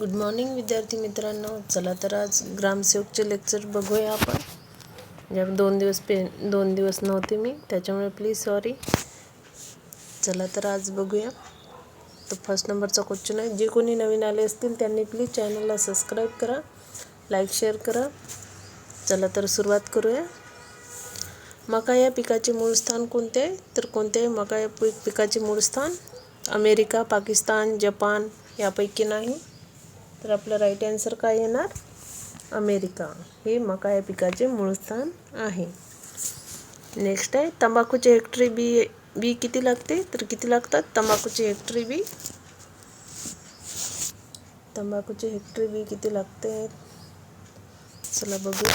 Good morning विद्यार्थी मित्रांनो. चला तर आज ग्रामसेवकचे लेक्चर बघूया आपण. ज्या दोन दिवस पे दोन दिवस नव्हते मी त्याच्यामुळे प्लीज सॉरी चला तर आज बघूया. तर फर्स्ट नंबरचा क्वेश्चन आहे. जे कोणी नवीन आले असतील त्यांनी प्लीज चॅनलला सबस्क्राईब करा लाईक शेअर करा. चला तर सुरुवात करूया. मका या पिकाचे मूळ स्थान कोणते? आहे तर कोणते? आहे मका या पीक पिकाचे मूळ स्थान अमेरिका पाकिस्तान जपान यापैकी नाही. तर आपलं राईट आन्सर काय येणार? अमेरिका. हे मका या पिकाचे मूळ स्थान आहे. नेक्स्ट आहे तंबाखूचे हेक्टरी बी बी किती लागते? तर किती लागतात? तंबाखूचे हेक्टरी बी तंबाखूचे हेक्टरी बी किती लागते? चला बघू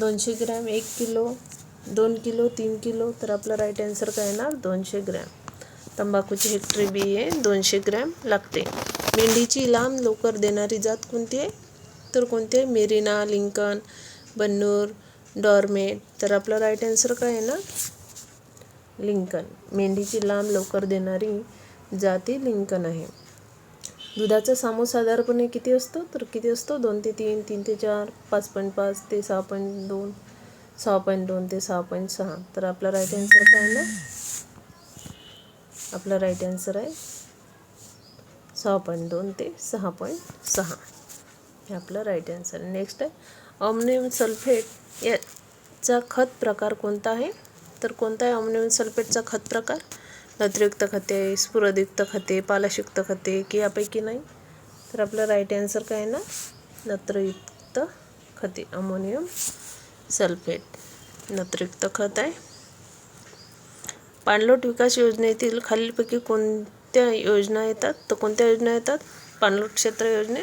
दोनशे ग्रॅम एक किलो दोन किलो तीन किलो तर आपला राईट आन्सर काय येणार? दोनशे ग्रॅम. तंबाखूची हेक्टरी बी हे दोनशे ग्रॅम लागते. मेंढीची लांब लवकर देणारी जात कोणती आहे? तर कोणती आहे? मेरिना लिंकन बन्नूर डॉर्मेट. तर आपला राईट आन्सर काय आहे ना? लिंकन. मेंढीची लांब लवकर देणारी जाती लिंकन आहे. दुधाचा साधारणपणे किती असतो? तर किती असतो? दोन ते तीन तीन ते चार पाच पॉईंट पाच ते सहा पॉईंट दोन सहा पॉईंट दोन ते सहा पॉईंट सहा. तर आपला राईट आन्सर काय आहे ना? आपला राईट आन्सर आहे सहा पॉईंट दोन ते सहा पॉईंट सहा. हे आपलं राईट आन्सर नेक्स्ट आहे ऑमनियम सल्फेट याचा खत प्रकार कोणता आहे? तर कोणता आहे ऑमनियम सल्फेटचा खत प्रकार? नत्रयुक्त खते स्फुरदयुक्त खते पालाशयुक्त खते की यापैकी नाही? तर आपलं राईट आन्सर काय आहे ना? नत्रयुक्त खते अमोनियम सल्फेट नत्रयुक्त खत आहे. पाणलोट विकास योजनेतील खालीलपैकी कोण कोणत्या योजना येतात? तर कोणत्या योजना येतात? पाणलोट क्षेत्र योजने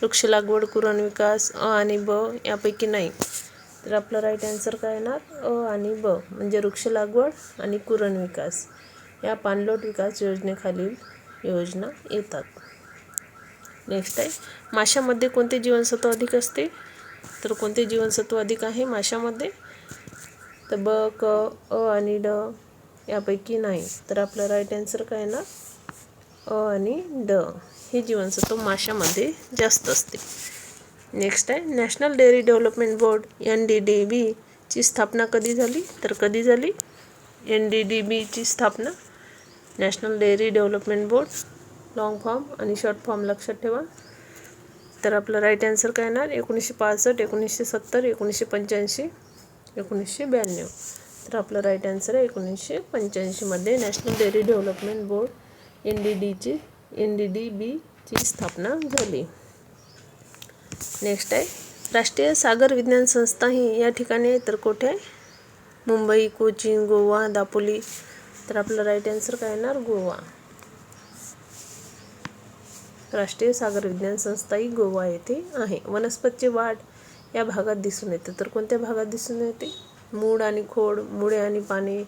वृक्ष लागवड कुरण विकास अ आणि ब यापैकी नाही. तर आपलं राईट आन्सर काय येणार? अ आणि ब म्हणजे वृक्ष लागवड आणि कुरण विकास. या पाणलोट विकास योजनेखालील योजना येतात. नेक्स्ट आहे. माशामध्ये कोणते जीवनसत्व अधिक असते? तर कोणते जीवनसत्व अधिक आहे माशामध्ये? तर ब क अ आणि ड. यापैकी नाही. तर आपलं राईट आन्सर काय ना? अ आणि ड. हे जीवनसत्व माशामध्ये जास्त असते. नेक्स्ट आहे National Dairy Development Board N D D बीची स्थापना कधी झाली? तर कधी झाली? एन डी डी बीची स्थापना. National Dairy Development Board long form आणि शॉर्ट फॉर्म लक्षात ठेवा. तर आपलं राईट आन्सर काय येणार? एकोणीसशे पासष्ट एकोणीसशे सत्तर एकोणीसशे पंच्याऐंशी एकोणीसशे ब्याण्णव. तर आपलं राईट आन्सर आहे एकोणीसशे पंच्याऐंशीमध्ये national dairy development board N D डीची N D D बीची स्थापना झाली. नेक्स्ट आहे राष्ट्रीय सागर विज्ञान संस्था ही या ठिकाणी आहे तर कुठे आहे? मुंबई कोचीन गोवा दापोली. तर आपलं राईट आन्सर काय येणार? गोवा. राष्ट्रीय सागर विज्ञान संस्था ही गोवा येथे आहे. वनस्पतीची वाढ या भागात दिसून येते. तर कोणत्या भागात दिसून येते? मूळ आणि खोड मुळे आणि पाने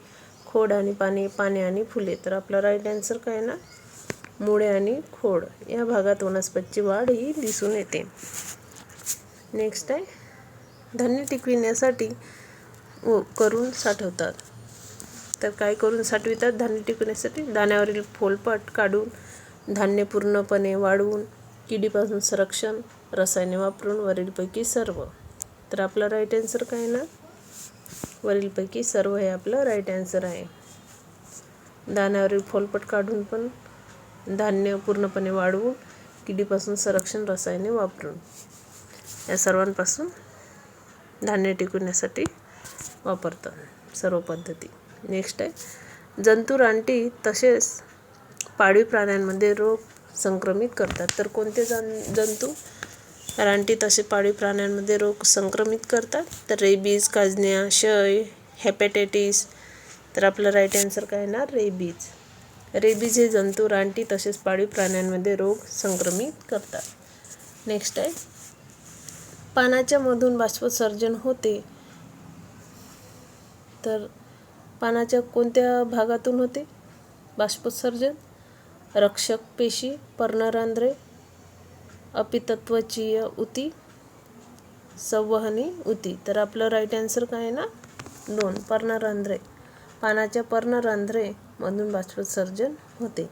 खोड आणि पाने पाने आणि फुले. तर आपला राईट आन्सर काय ना? मुळे आणि खोड. या भागात वनस्पतीची वाढ ही दिसून येते. नेक्स्ट आहे. धान्य टिकविण्यासाठी व करून साठवतात. तर काय करून साठवितात? धान्य टिकवण्यासाठी दाण्यावरील फोलपट काढून धान्य पूर्णपणे वाढवून किडीपासून संरक्षण रसायने वापरून वरीलपैकी सर्व. तर आपला राईट आन्सर काय ना? वरीलपैकी सर्व हे आपलं राईट आन्सर आहे. दाण्यावरील फोलपट काढून पण धान्य पूर्णपणे वाढवून किडीपासून संरक्षण रसायने वापरून या सर्वांपासून धान्य टिकवण्यासाठी वापरतात सर्व पद्धती. नेक्स्ट आहे. जंतू रानटी तसेच पाळीव प्राण्यांमध्ये रोग संक्रमित करतात. तर कोणते जन जंतू? रानटी तसे पाळीव प्राण्यांमध्ये रोग संक्रमित करतात. तर रेबीज काजण्या क्षय हेपॅटायटिस तर आपलं राईट आन्सर काय येणार? रेबीज. रेबीज हे जंतू रानटी तसेच पाळीव प्राण्यांमध्ये रोग संक्रमित करतात. नेक्स्ट आहे. पानाच्या मधून बाष्पोत्सर्जन होते. तर पानाच्या कोणत्या भागातून होते? बाष्पोत्सर्जन रक्षक पेशी पर्णरांध्रे अपितत्वचीय उती संवहनी उती. तर आपलं राईट आन्सर काय आहे ना? दोन. पर्णरंध्रे. पानाच्या पर्णरंध्रेमधून बाष्पोत्सर्जन होते.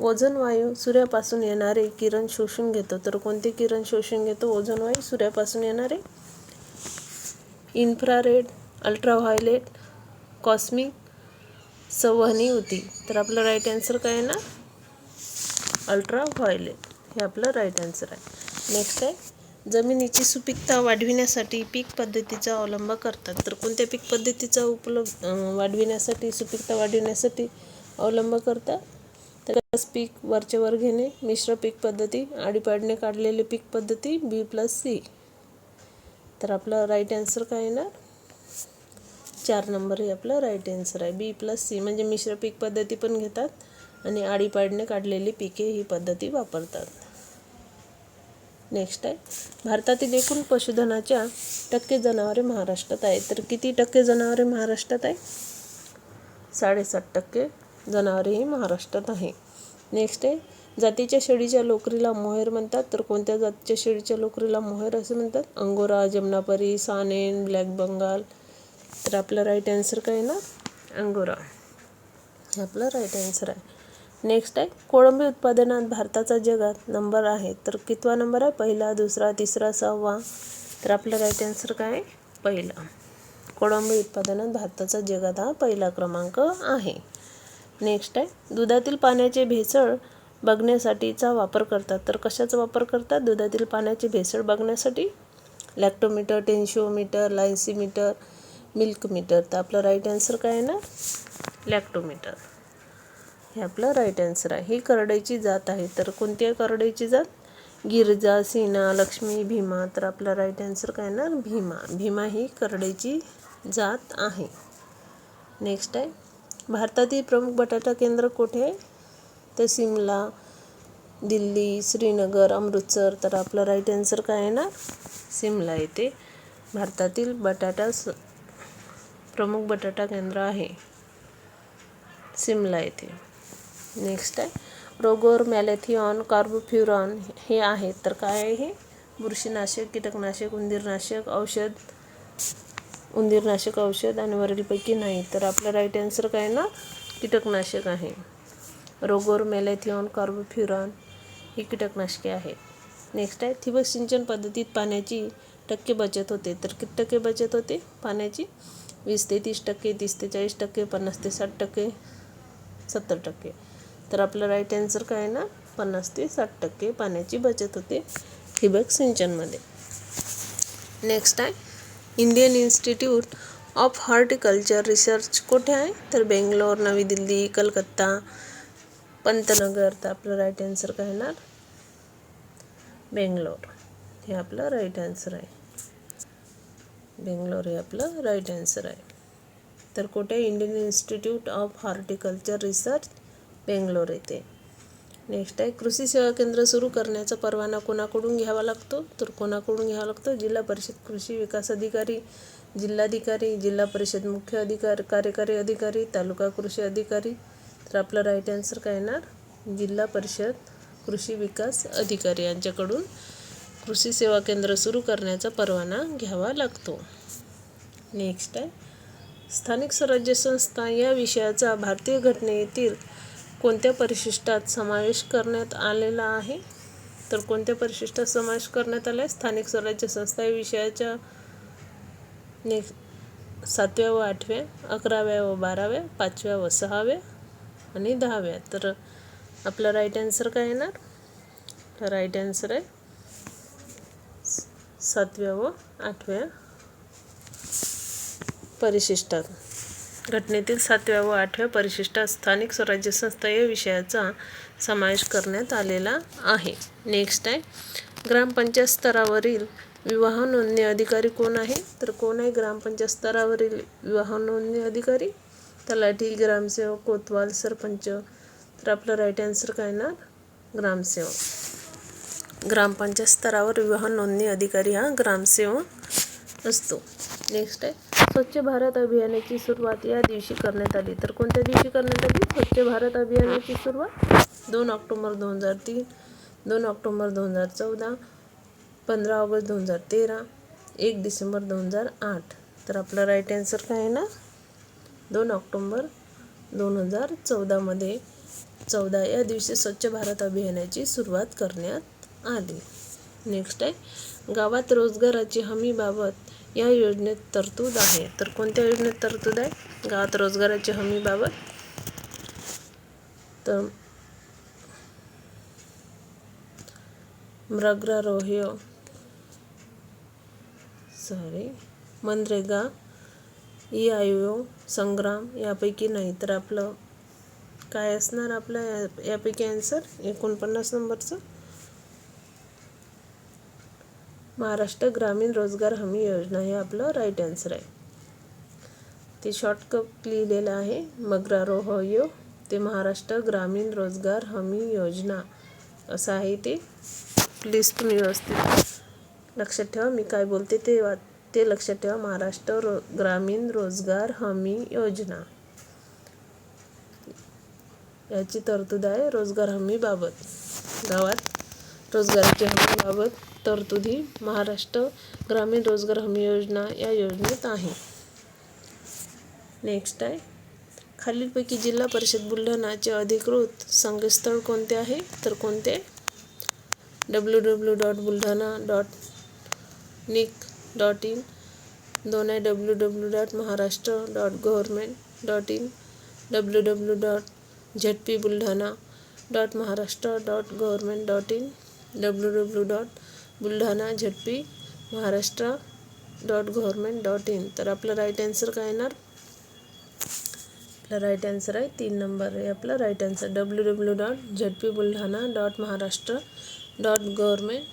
ओझोन वायू सूर्यापासून येणारे किरण शोषून घेतो. तर कोणते किरण शोषून घेतो? ओझोन वायू सूर्यापासून येणारे? इन्फ्रारेड अल्ट्राव्हायलेट कॉस्मिक संवहनी उती. तर आपलं राईट आन्सर काय आहे ना? अल्ट्रा व्हायलेट हे आपलं राईट आन्सर आहे. नेक्स्ट आहे जमिनीची सुपीकता वाढविण्यासाठी पीक पद्धतीचा अवलंब करतात. तर कोणत्या पीक पद्धतीचा उपलब्ध वाढविण्यासाठी सुपीकता वाढविण्यासाठी अवलंब करतात? तर पीक वरचे वर घेणे मिश्र पीक पद्धती आडीपाडणे काढलेले पीक पद्धती बी प्लस सी तर आपलं राईट आन्सर काय येणार? चार नंबर हे आपलं राईट आन्सर आहे. बी प्लस सी म्हणजे मिश्र पीक पद्धती पण घेतात आणि आडीपाडणे काढलेली पिके ही पद्धती वापरतात. नेक्स्ट आहे. भारतातील एकूण पशुधनाच्या टक्के जनावरे महाराष्ट्रात आहे तर किती टक्के जनावरे महाराष्ट्रात आहे? साडेसात टक्के जनावरे ही महाराष्ट्रात आहे. नेक्स्ट आहे. जातीच्या शेळीच्या लोकरीला मोहेर म्हणतात. तर कोणत्या जातीच्या शेळीच्या लोकरीला मोहेर असे म्हणतात? अंगोरा जमनापरी सानेन ब्लॅक बंगाल. तर आपलं राईट आन्सर काय ना? अंगोरा. हे आपलं राईट आन्सर आहे. नेक्स्ट आहे कोळंबी उत्पादनात भारताचा जगात नंबर आहे. तर कितवा नंबर आहे? पहिला दुसरा तिसरा सहावा. तर आपलं राईट आन्सर काय? आहे पहिला. कोळंबी उत्पादनात भारताचा जगात हा पहिला क्रमांक आहे. नेक्स्ट आहे दुधातील पाण्याचे भेसळ बघण्यासाठीचा वापर करतात. तर कशाचा वापर करतात? दुधातील पाण्याचे भेसळ बघण्यासाठी? लॅक्टोमीटर टेन्शिओमीटर लायन्सीमीटर मिल्क मीटर तर आपलं राईट आन्सर काय आहे ना? लॅक्टोमीटर हे आपलं राईट आन्सर आहे. ही करडईची जात आहे. तर कोणती आहे करडईची जात? गिरजा सीना लक्ष्मी भीमा. तर आपला राईट आन्सर काय येणार? भीमा. भीमा ही करडईची जात आहे. नेक्स्ट आहे. भारतातील प्रमुख बटाटा केंद्र कुठे आहे? तर सिमला दिल्ली श्रीनगर अमृतसर. तर आपलं राईट आन्सर काय येणार? सिमला येथे भारतातील बटाटा स प्रमुख बटाटा केंद्र आहे. सिमला येथे नेक्स्ट आहे. रोगोर मॅलेथिऑन कार्बोफ्युरॉन हे आहेत. तर काय आहे हे? बुरशीनाशक कीटकनाशक उंदीरनाशक औषध उंदीरनाशक औषध आणि वरीलपैकी नाही. तर आपलं राईट आन्सर काय ना? कीटकनाशक आहे. रोगोर मॅलेथिऑन कार्बोफ्युरॉन ही कीटकनाशके आहेत. नेक्स्ट आहे. ठिबक सिंचन पद्धतीत पाण्याची टक्के बचत होते. तर किती टक्के बचत होते? पाण्याची? वीस ते तीस टक्के तीस ते चाळीस टक्के पन्नास ते साठ टक्के सत्तर टक्के. तर आपलं राईट आन्सर काय ना? पन्नास ते साठ टक्के पाण्याची बचत होते. ठिबक सिंचनमध्ये. नेक्स्ट आहे. Indian institute of horticulture research कुठे आहे? तर बेंगलोर नवी दिल्ली कलकत्ता पंतनगर. तर आपलं राईट आन्सर काय येणार? बेंगलोर. हे आपलं राईट आन्सर आहे. बेंगलोर हे आपलं राईट आन्सर आहे. तर कुठे? Indian institute of horticulture research Bangalore येथे नेक्स्ट आहे कृषी सेवा केंद्र सुरू करण्याचा परवाना कोणाकडून घ्यावा लागतो? तर कोणाकडून घ्यावा लागतो? जिल्हा परिषद कृषी विकास अधिकारी जिल्हाधिकारी जिल्हा परिषद मुख्य अधिकार कार्यकारी अधिकारी तालुका कृषी अधिकारी. तर आपलं राईट आन्सर काय येणार? जिल्हा परिषद कृषी विकास अधिकारी यांच्याकडून कृषी सेवा केंद्र सुरू करण्याचा परवाना घ्यावा लागतो. नेक्स्ट आहे स्थानिक स्वराज्य संस्था या विषयाचा भारतीय घटनेतील कोणत्या परिशिष्टात समावेश करण्यात आलेला आहे? तर कोणत्या परिशिष्टात समावेश करण्यात आला आहे स्थानिक स्वराज्य संस्था या विषयाच्या नेक्स्ट सातव्या व आठव्या अकराव्या व बाराव्या पाचव्या व सहाव्या आणि दहाव्या. तर आपलं राईट आन्सर काय येणार? राईट आन्सर आहे सातव्या व आठव्या परिशिष्टात. घटनेतील सातव्या व आठव्या परिशिष्टात स्थानिक स्वराज्य संस्था या विषयाचा समावेश करण्यात आलेला आहे. नेक्स्ट आहे. ग्रामपंचायत स्तरावरील विवाह नोंदणी अधिकारी कोण आहे? तर कोण आहे ग्रामपंचायत स्तरावरील विवाह नोंदणी अधिकारी? तलाठी ग्रामसेवक कोतवाल सरपंच. तर आपलं राईट आन्सर काय ना ग्रामसेवक. ग्रामपंचायत स्तरावर विवाह नोंदणी अधिकारी हा ग्रामसेवक असतो. नेक्स्ट आहे. स्वच्छ भारत अभियानाची सुरुवात या दिवशी करण्यात आली. तर कोणत्या दिवशी करण्यात आली? स्वच्छ भारत अभियानाची सुरुवात दोन ऑक्टोबर दोन हजार तीन दोन ऑक्टोबर दोन हजार चौदा पंधरा ऑगस्ट दोन हजार तेरा एक डिसेंबर दोन हजार आठ. तर आपलं राईट आन्सर काय आहे ना? दोन ऑक्टोंबर दोन हजार चौदामध्ये चौदा या दिवशी स्वच्छ भारत अभियानाची सुरुवात करण्यात आली. नेक्स्ट आहे गावात रोजगाराची हमीबाबत या योजनेत तरतूद आहे. तर कोणत्या योजनेत तरतूद आहे? गावात रोजगाराची हमीबाबत तर मृगरारोह्य सॉरी मनरेगा ई आयो संग्राम यापैकी नाही. तर आपलं काय असणार आपलं? या- यापैकी आन्सर एकोणपन्नास नंबरचं? महाराष्ट्र ग्रामीण रोजगार हमी योजना हे आपलं राईट आन्सर आहे. ते शॉर्टकट लिहिलेलं आहे. मग्रारोहयो ते महाराष्ट्र ग्रामीण रोजगार हमी योजना. असं आहे ते प्लीज तुम्ही व्यवस्थित लक्षात ठेवा. मी काय बोलते ते वा ते लक्षात ठेवा. महाराष्ट्र रो ग्रामीण रोजगार हमी योजना. याची तरतूद आहे रोजगार हमीबाबत गावात रोजगाराच्या हमीबाबत तरतुदी महाराष्ट्र ग्रामीण रोजगार हमी योजना या योजनेत आहे. नेक्स्ट आहे. खालीलपैकी जिल्हा परिषद बुलढाणाचे अधिकृत संकेतस्थळ कोणते आहे? तर कोणते? W W dot Buldhana dot nic dot in दोन आहे W W dot Maharashtra dot government dot in W W dot Z P Buldhana dot Maharashtra dot government dot in W W dot Buldhana Z P Maharashtra dot government dot in. तर आपलं right answer काय येणार? आपला right answer आहे तीन number आहे आपला. Right answer W W dot Z P Buldhana dot Maharashtra dot government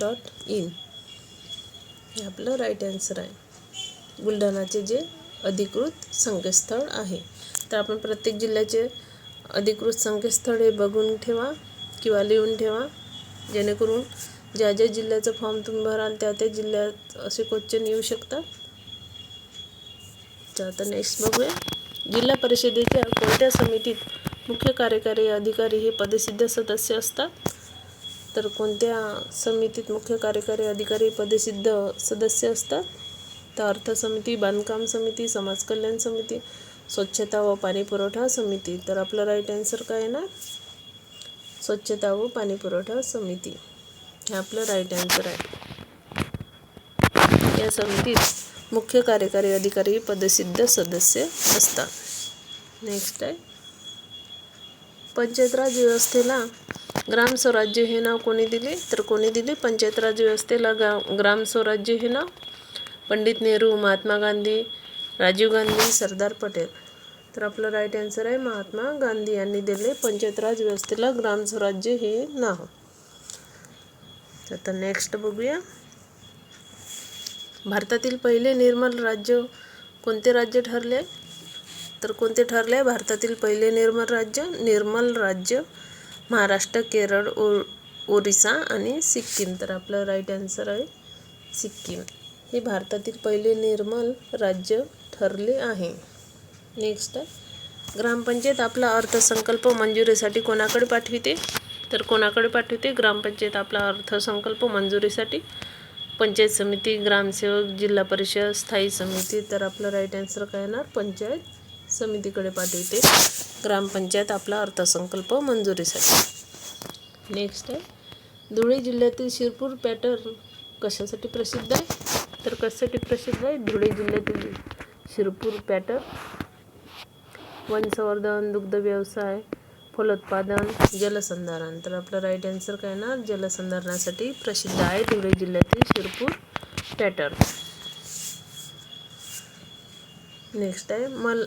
dot in. हे आपलं राईट आन्सर आहे. बुलढाणाचे जे अधिकृत संकेतस्थळ आहे. तर आपण प्रत्येक जिल्ह्याचे अधिकृत संकेतस्थळ हे बघून ठेवा किंवा लिहून ठेवा. जेणेकरून ज्या ज्या जिल्ह्याचं फॉर्म तुम्ही भराल त्या त्या जिल्ह्यात असे क्वेश्चन येऊ शकतात. तर आता नेक्स्ट बघूया. जिल्हा परिषदेच्या कोणत्या समितीत मुख्य कार्यकारी अधिकारी हे पदसिद्ध सदस्य असतात? तर कोणत्या समितीत मुख्य कार्यकारी अधिकारी पदसिद्ध सदस्य असतात? तर अर्थ समिती बांधकाम समिती समाज कल्याण समिती स्वच्छता व पाणी पुरवठा समिती. तर आपलं राईट आन्सर काय येणार? स्वच्छता व पाणी पुरवठा समिती. हे आपलं राईट आन्सर आहे. या समितीत मुख्य कार्यकारी अधिकारी पदसिद्ध सदस्य असतात. नेक्स्ट आहे. पंचायत राज व्यवस्थेला ग्राम स्वराज्य हे नाव कोणी दिले? तर कोणी दिले? पंचायत राज व्यवस्थेला गा ग्राम स्वराज्य हे नाव? पंडित नेहरू महात्मा गांधी राजीव गांधी सरदार पटेल. तर आपलं राईट आन्सर आहे महात्मा गांधी यांनी दिले. पंचायत राज व्यवस्थेला ग्राम स्वराज्य हे नाव. आता नेक्स्ट बघूया. भारतातील पहिले निर्मल राज्य कोणते राज्य ठरले? तर कोणते ठरले? भारतातील पहिले निर्मल राज्य निर्मल राज्य महाराष्ट्र केरळ ओ ओरिसा आणि सिक्कीम. तर आपलं राईट आन्सर आहे सिक्कीम. हे भारतातील पहिले निर्मल राज्य ठरले आहे. नेक्स्ट ग्रामपंचायत आपला अर्थसंकल्प मंजुरीसाठी कोणाकडे पाठविते? तर कोणाकडे पाठवते? ग्रामपंचायत आपला अर्थसंकल्प मंजुरीसाठी. पंचायत समिती ग्रामसेवक जिल्हा परिषद स्थायी समिती तर आपलं राईट आन्सर काय येणार? पंचायत समितीकडे पाठवते. ग्रामपंचायत आपला अर्थसंकल्प मंजुरीसाठी. नेक्स्ट आहे. धुळे जिल्ह्यातील शिरपूर पॅटर्न कशासाठी प्रसिद्ध आहे? तर कशासाठी प्रसिद्ध आहे? धुळे जिल्ह्यातील शिरपूर पॅटर्न वंशवर्धन दुग्ध व्यवसाय फलोत्पादन जलसंधारण. तर आपलं राईट आन्सर काय ना? जलसंधारणासाठी प्रसिद्ध आहे धुळे जिल्ह्यातील शिरपूर पॅटर्न नेक्स्ट आहे मल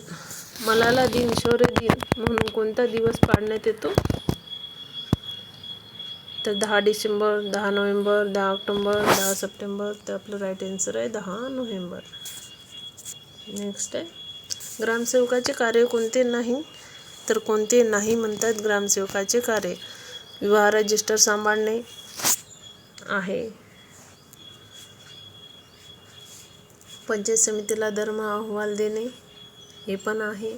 मलाला दिन शौर्य दिन म्हणून कोणता दिवस पाळण्यात येतो? तर दहा डिसेंबर दहा नोव्हेंबर दहा ऑक्टोंबर दहा सप्टेंबर तर आपलं राईट आन्सर आहे दहा नोव्हेंबर. नेक्स्ट आहे ग्रामसेवकाचे कार्य कोणते नाही? तर कोणते नाही म्हणतात ग्रामसेवकाचे कार्य. विवाह रजिस्टर सांभाळणे आहे. पंचायत समितीला धर्म अहवाल देणे हे पण आहे.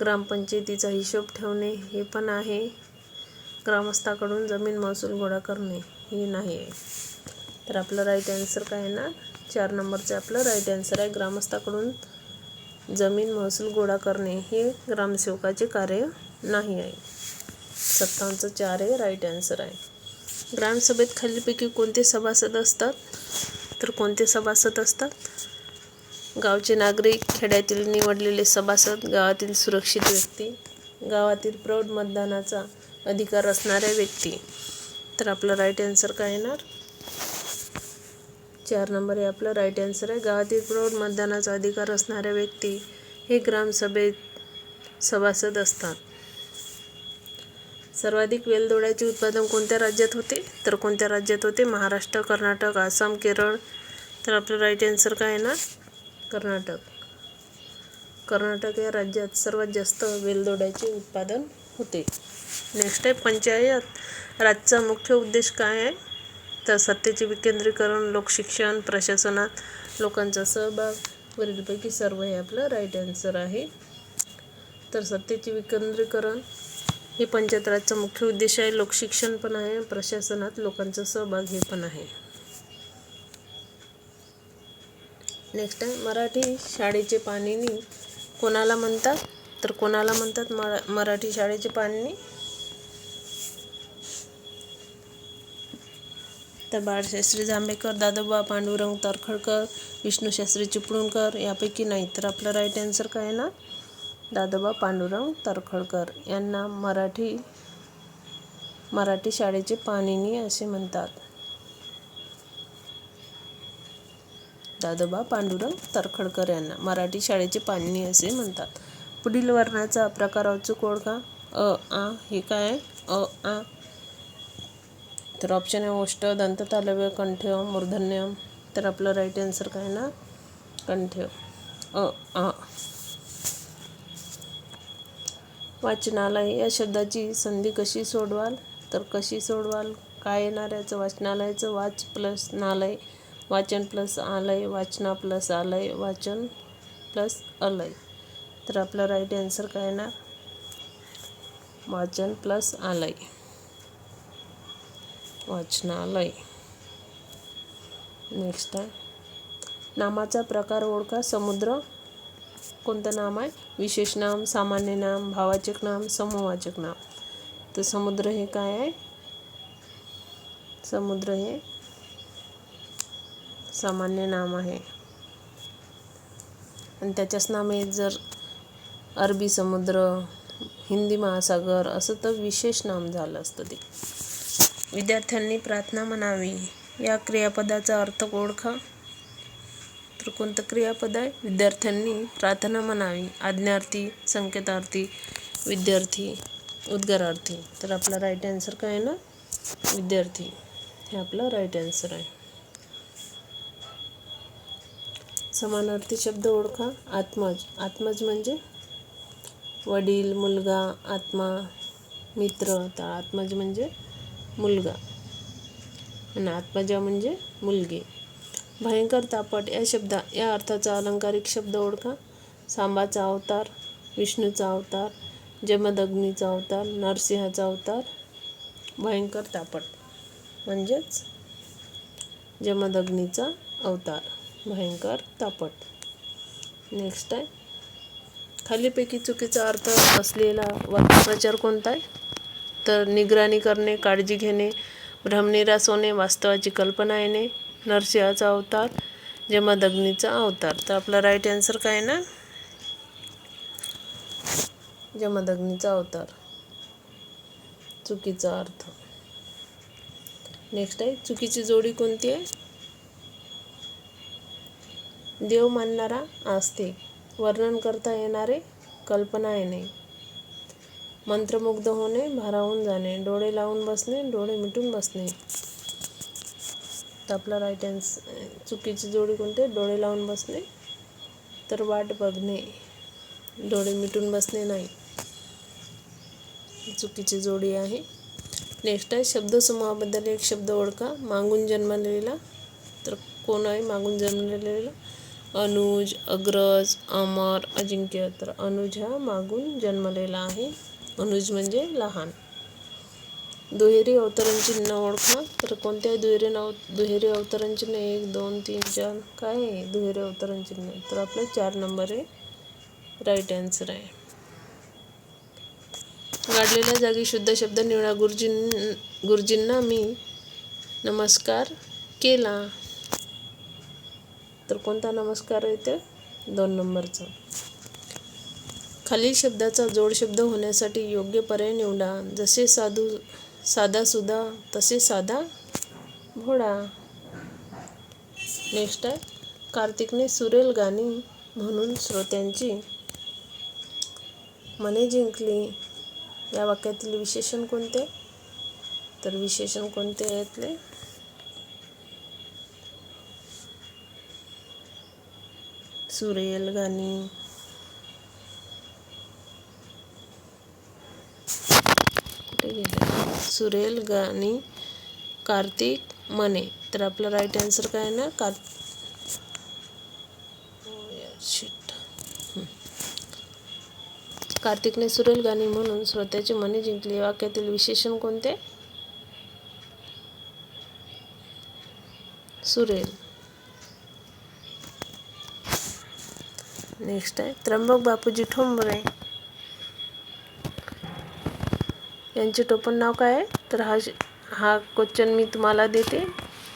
ग्रामपंचायतीचा हिशोब ठेवणे हे पण आहे. ग्रामस्थाकडून जमीन महसूल गोळा करणे हे नाही आहे. तर आपलं राईट आन्सर काय येणार चार नंबरचं आपलं राईट आन्सर आहे. ग्रामस्थाकडून जमीन महसूल गोळा करणे हे ग्रामसेवकाचे कार्य नाही आहे. सत्तावन्नचं चार हे राईट आन्सर आहे. ग्रामसभेत खालीलपैकी कोणते सभासद असतात? तर कोणते सभासद असतात? गावचे नागरिक खेड्यातील निवडलेले सभासद गावातील सुरक्षित व्यक्ती गावातील प्रौढ मतदानाचा अधिकार असणाऱ्या व्यक्ती. तर आपलं राईट आन्सर काय येणार? चार नंबर हे आपलं राईट आन्सर आहे. गावातील प्रौढ मतदानाचा अधिकार असणाऱ्या व्यक्ती हे ग्रामसभेत सभासद असतात. सर्वाधिक वेलदोड्याचे उत्पादन कोणत्या राज्यात होते? तर कोणत्या राज्यात होते? महाराष्ट्र कर्नाटक आसाम केरळ. तर आपलं राईट आन्सर काय येणार कर्नाटक. कर्नाटक या राज्यात सर्वात जास्त वेलदोड्याचे उत्पादन होते. नेक्स्ट आहे पंचायत. राजचा मुख्य उद्देश काय आहे? तर सत्तेचे विकेंद्रीकरण लोकशिक्षण प्रशासनात लोकांचा सहभाग वरीलपैकी सर्व हे आपलं राईट आन्सर आहे. तर सत्तेचे विकेंद्रीकरण हे पंचायत राजचा मुख्य उद्देश आहे लोकशिक्षण पण आहे प्रशासनात लोकांचा सहभाग हे पण आहे. नेक्स्ट आहे मराठी शाळेचे पाणिनी कोणाला म्हणतात? तर कोणाला म्हणतात? मरा मराठी शाळेचे पाणिनी तर बाळशास्त्री जांभेकर दादोबा पांडुरंग तरखडकर विष्णूशास्त्री चिपळूणकर यापैकी नाही तर आपलं राईट आन्सर काय आहे ना? दादोबा पांडुरंग तरखडकर यांना मराठी मराठी शाळेचे पाणिनी असे म्हणतात. दादोबा पांडुरंग तरखडकर यांना मराठी शाळेचे पाणिनी असे म्हणतात. पुढील वर्णाचा प्रकार अचूक ओळखा अ आ हे काय आहे? अ आ तर ऑप्शन आहे ओष्ट दंततालव्य कंठ मूर्धन्य. तर आपलं राईट आन्सर काय ना? कंठ. अ आ वाचनालय. या शब्दाची संधी कशी सोडवाल? तर कशी सोडवाल? काय येणार याचं? वाचनालयाचं वाच प्लस नालय. वाचन प्लस आलय. वाचना प्लस आलय. वाचन प्लस अलय. तर आपलं राईट आन्सर काय येणार वाचन प्लस आलय. वाचनालय नेक्स्ट आहे. नामाचा प्रकार ओळखा. समुद्र कोणतं नाम आहे? विशेष नाम सामान्य नाम भावाचक नाम समूहवाचक नाम. तर समुद्र हे काय आहे? समुद्र हे सामान्य नाम आहे. आणि त्याच्याच नामे जर अरबी समुद्र हिंदी महासागर असं तर विशेष नाम झालं असतं ते. विद्यार्थ्यांनी प्रार्थना म्हणावी. या क्रियापदाचा अर्थ ओळखा. तर कोणतं क्रियापद आहे. विद्यार्थ्यांनी प्रार्थना म्हणावी. आज्ञार्थी संकेतार्थी विद्यार्थी उद्गारार्थी. तर आपला राईट आन्सर काय आहे ना? विद्यार्थी. हे आपलं राईट आन्सर आहे. समानार्थी शब्द ओळखा. आत्मज. आत्मज म्हणजे वडील मुलगा आत्मा मित्र. तर आत्मज म्हणजे मुलगा. आणि आत्मजा म्हणजे मुलगी. भयंकर तापट या शब्दा या अर्थाचा अलंकारिक शब्द ओळखा. सांबाचा अवतार विष्णूचा अवतार जमदग्नीचा अवतार नरसिंहाचा अवतार. भयंकर तापट म्हणजेच जमदग्नीचा अवतार. भयंकर तापट. नेक्स्ट आहे. खालीपैकी चुकीचा अर्थ असलेला वाक्प्रचार कोणता आहे? तर निगराणी करणे काळजी घेणे भ्रमनिरास होणे वास्तवाची कल्पना येणे नरसिंहाचा अवतार जमदग्नीचा अवतार. तर आपला राईट आन्सर काय आहे ना? जमदग्नीचा अवतार. चुकीचा अर्थ. नेक्स्ट आहे चुकीची जोडी कोणती आहे? देव मानणारा आस्तिक वर्णन करता येणारे कल्पना येणे. मंत्रमुग्ध होणे भारावून जाणे डोळे लावून बसणे डोळे मिटून बसणे. तर आपला राईट आन्स चुकीची जोडी कोणते? डोळे लावून बसणे. तर वाट बघणे. डोळे मिटून बसणे नाही. चुकीची जोडी आहे. नेक्स्ट आहे शब्दसमूहाबद्दल एक शब्द ओळखा. मागून जन्मलेला. तर कोण आहे? मागून जन्मलेला. अनुज अग्रज अमर अजिंक्य. तर अनुज हा मागून जन्मलेला आहे. अनुज म्हणजे लहान. दुहेरी अवतरण चिन्ह ओळखा तर कोणत्या दुहेरी नाव दुहेरी अवतरण चिन्ह एक दोन तीन चार काय आहे दुहेरी अवतरण चिन्ह तर आपलं चार नंबर आहे राईट आन्सर आहे. गाडलेल्या जागी शुद्ध शब्द निवडा. गुरुजीं गुरुजींना मी नमस्कार केला. तर कोणता नमस्कार आहे ते दोन नंबरचा. खालील शब्दाचा जोडशब्द होण्यासाठी योग्य पर्याय निवडा. जसे साधू साधा सुधा तसे साधा भोळा नेक्स्ट आहे कार्तिकने सुरेल गाणी म्हणून श्रोत्यांची मने जिंकली. या वाक्यातील विशेषण कोणते? तर विशेषण कोणते आहे यातले? सुरेल गाणी कुठे गेले सुरेल गाणी कार्तिक मने. तर आपला राईट आन्सर काय आहे ना? कार हो, कार्तिकने सुरेल गाणी म्हणून श्रोत्याची मने जिंकली. वाक्यातील विशेषण कोणते? सुरेल. नेक्स्ट आहे. त्र्यंबक बापूजी ठोंबरे. यांचे टोपण नाव काय आहे? तर हा श- हा क्वेश्चन मी तुम्हाला देते.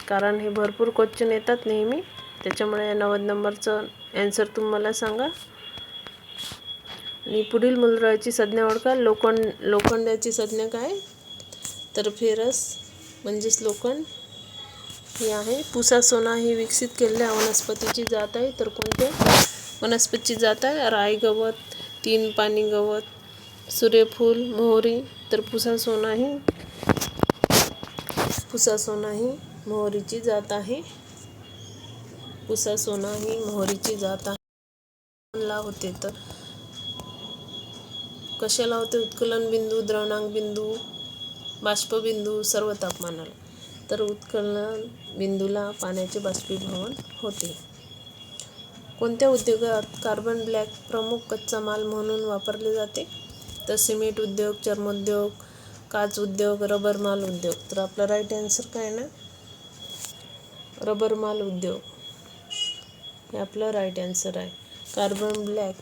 कारण हे भरपूर क्वेश्चन येतात नेहमी. त्याच्यामुळे या नव्वद नंबरचं ॲन्सर तुम्ही मला सांगा. आणि पुढील मूलद्रव्याची संज्ञा ओळखा. लोखंड लोखंडाची संज्ञा काय? तर फेरस म्हणजेच लोखंड ही आहे. पुसा सोना ही विकसित केलेल्या वनस्पतीची जात आहे. तर कोणते वनस्पतीची जात आहे? राई गवत तीन पाणी गवत सूर्यफूल मोहरी तर पुसा सोना आहे. पुसा सोना ही मोहरीची जात आहे. पुसा सोना ही मोहरीची जात आहे. ला होते तर? कशाला होते? उत्कलन बिंदू द्रवणांक बिंदू बाष्पबिंदू सर्व तापमानाला. तर उत्कलन बिंदूला पाण्याचे बाष्पीभवन होते. कोणत्या उद्योगात कार्बन ब्लॅक प्रमुख कच्चा माल म्हणून वापरले जाते? तर सिमेंट उद्योग चर्मोद्योग काच उद्योग रबर माल उद्योग. तर आपला राईट आन्सर काय ना? रबर माल उद्योग. हे आपलं राईट आन्सर आहे. कार्बन ब्लॅक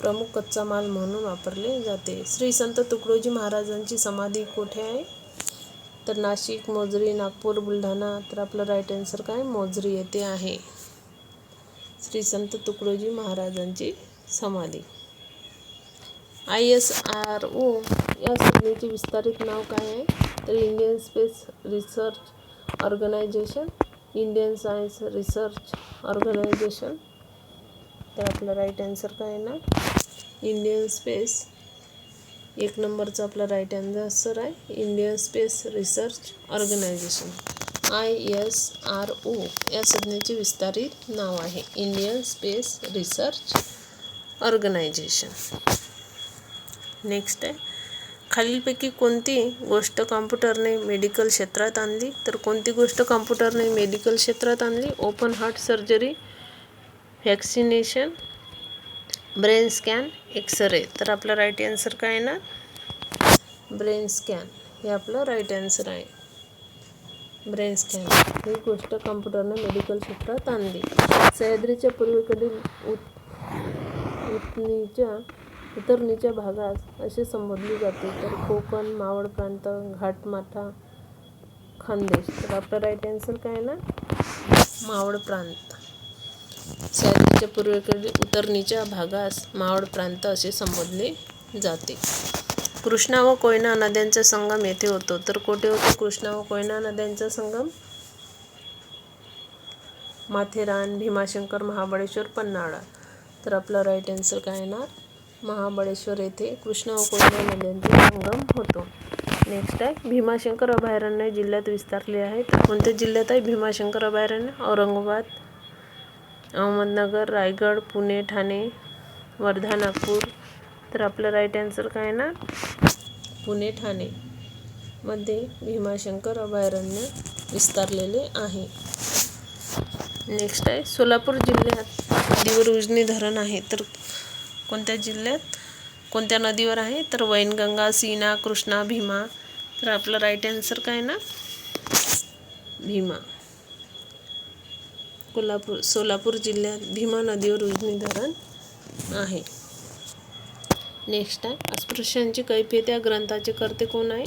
प्रमुख कच्चा माल म्हणून वापरले जाते. श्री संत तुकडोजी महाराजांची समाधी कोठे आहे? तर नाशिक मोजरी नागपूर बुलढाणा. तर आपलं राईट आन्सर काय? मोजरी येथे आहे. श्री संत तुकडोजी महाराजांची समाधी. आय एस आर ओ या संज्ञेचे विस्तारित नाव काय आहे? तर Indian space research organisation Indian science research organisation. तर आपला राईट आन्सर काय आहे ना? Indian space. एक नंबरचा आपला राईट आन्सर आहे. Indian space research organisation. I S R O या संज्ञेचे विस्तारित नाव आहे. Indian space research organisation. Next आहे. खालीलपैकी कोणती गोष्ट कॉम्प्युटरने मेडिकल क्षेत्रात आणली? तर कोणती गोष्ट कॉम्प्युटरने मेडिकल क्षेत्रात आणली? Open heart surgery vaccination brain scan X ray तर आपलं राईट आन्सर काय आहे ना? ब्रेन स्कॅन हे आपलं राईट आन्सर आहे. ब्रेन स्कॅन ही गोष्ट कॉम्प्युटरने मेडिकल क्षेत्रात आणली. सह्याद्रीच्या पूर्वेकडील उत उतनीच्या उतरणीच्या भागास असे संबोधले जाते. तर कोकण मावळ प्रांत घाटमाथा खानदेश. तर आपला राईट आन्सर काय आहे ना? मावळ प्रांत. सह्याद्रीच्या पूर्वेकडील उतरणीच्या भागास मावळ प्रांत असे संबोधले जाते. कृष्णा व कोयना नद्यांचा संगम येथे होतो. तर कोठे होतो कृष्णा व कोयना नद्यांचा संगम? माथेरान भीमाशंकर महाबळेश्वर पन्हाळा. तर आपला राईट आन्सर काय येणार? महाबळेश्वर येथे कृष्णा व कोयना नद्यांचा संगम होतो. नेक्स्ट आहे भीमाशंकर अभयारण्य जिल्ह्यात विस्तारले आहे. तर कोणत्या जिल्ह्यात आहे? भीमाशंकर अभयारण्य औरंगाबाद अहमदनगर रायगड पुणे ठाणे वर्धा नागपूर. तर आपलं राईट आन्सर काय ना? पुणे ठाणे मध्ये भीमाशंकर अभयारण्य विस्तारलेले आहे. नेक्स्ट आहे सोलापूर जिल्ह्यात नदीवर उजनी धरण आहे. तर कोणत्या जिल्ह्यात? कोणत्या नदीवर आहे? तर वैनगंगा सीना कृष्णा भीमा. तर आपलं राईट आन्सर काय ना भीमा. कोल्हापूर सोलापूर जिल्ह्यात भीमा नदीवर उजनी धरण आहे. नेक्स्ट आहे. अस्पृश्यांची कैफियत या ग्रंथाचे कर्ते कोण आहे?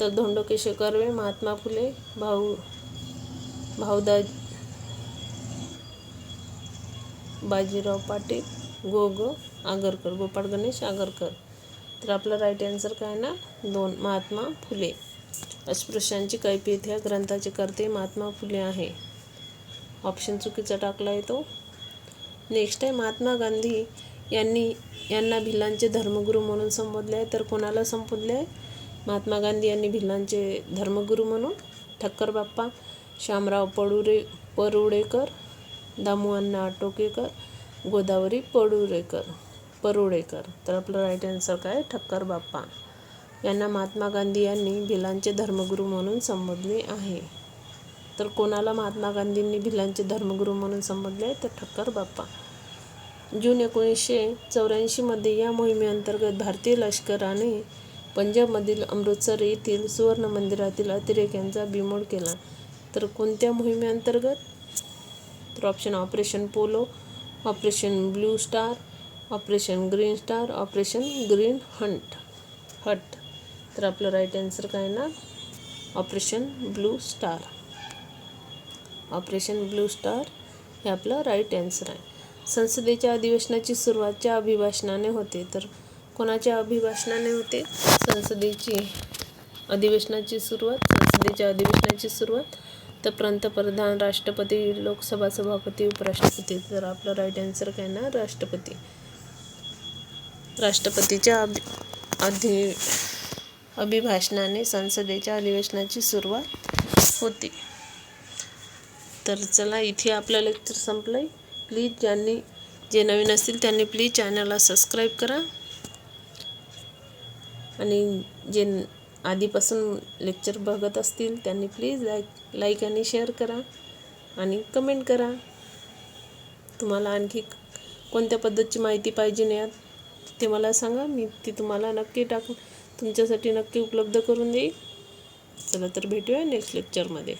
तर धोंडोकेशव कर्वे महात्मा फुले भाऊ भाऊदा बाजीराव पाटील गो ग आगरकर गोपाळ गणेश आगरकर तर आपलं राईट आन्सर काय ना? दोन. महात्मा फुले. अस्पृश्यांची कैफियत ह्या ग्रंथाचे कर्ते महात्मा फुले आहे. ऑप्शन चुकीचा टाकला आहे तो. नेक्स्ट आहे महात्मा गांधी यांनी यांना भिल्लांचे धर्मगुरू म्हणून संबोधले आहे. तर कोणाला संबोधले आहे? महात्मा गांधी यांनी भिल्लांचे धर्मगुरू म्हणून. ठक्कर बाप्पा श्यामराव पडुरे परुडेकर दामू अण्णा टोकेकर गोदावरी पडुरेकर परुडेकर तर आपलं राईट आन्सर काय? ठक्कर बाप्पा. यांना महात्मा गांधी यांनी भिलांचे धर्मगुरू म्हणून संबोधले आहे. तर कोणाला महात्मा गांधींनी भिलांचे धर्मगुरू म्हणून संबोधले तर ठक्कर बाप्पा. जून एकोणीसशे चौऱ्याऐंशीमध्ये या मोहिमेअंतर्गत भारतीय लष्कराने पंजाबमधील अमृतसर येथील सुवर्ण मंदिरातील अतिरेक यांचा बिमोड केला. तर कोणत्या मोहिमेअंतर्गत? तर option operation polo operation blue star operation green star operation green hunt hut. तर आपलं राईट आन्सर काय ना? Operation blue star. Operation blue star हे आपलं राईट आन्सर आहे. संसदेच्या अधिवेशनाची सुरुवातच्या अभिभाषणाने होते. तर कोणाच्या अभिभाषणाने होते? संसदेची अधिवेशनाची सुरुवात संसदेच्या अधिवेशनाची सुरुवात तर पंतप्रधान राष्ट्रपती लोकसभा सभापती उपराष्ट्रपती. तर आपलं राईट आन्सर काय ना? राष्ट्रपती. राष्ट्रपतीच्या अभि अधि अभिभाषणाने संसदेच्या अधिवेशनाची सुरुवात होते. तर चला इथे आपलं लेक्चर संपलं आहे प्लीज ज्यांनी जे नवीन असतील त्यांनी प्लीज चॅनलला सबस्क्राईब करा. आणि जे आधीपासून लेक्चर बघत असतील त्यांनी प्लीज लाईक लाईक आणि शेअर करा आणि कमेंट करा. तुम्हाला आणखी कोणत्या पद्धतीची माहिती पाहिजे यात ते मला सांगा मी ती तुम्हाला नक्की टाकू तुमच्यासाठी नक्की उपलब्ध करून देईल. चला तर भेटूया नेक्स्ट लेक्चरमध्ये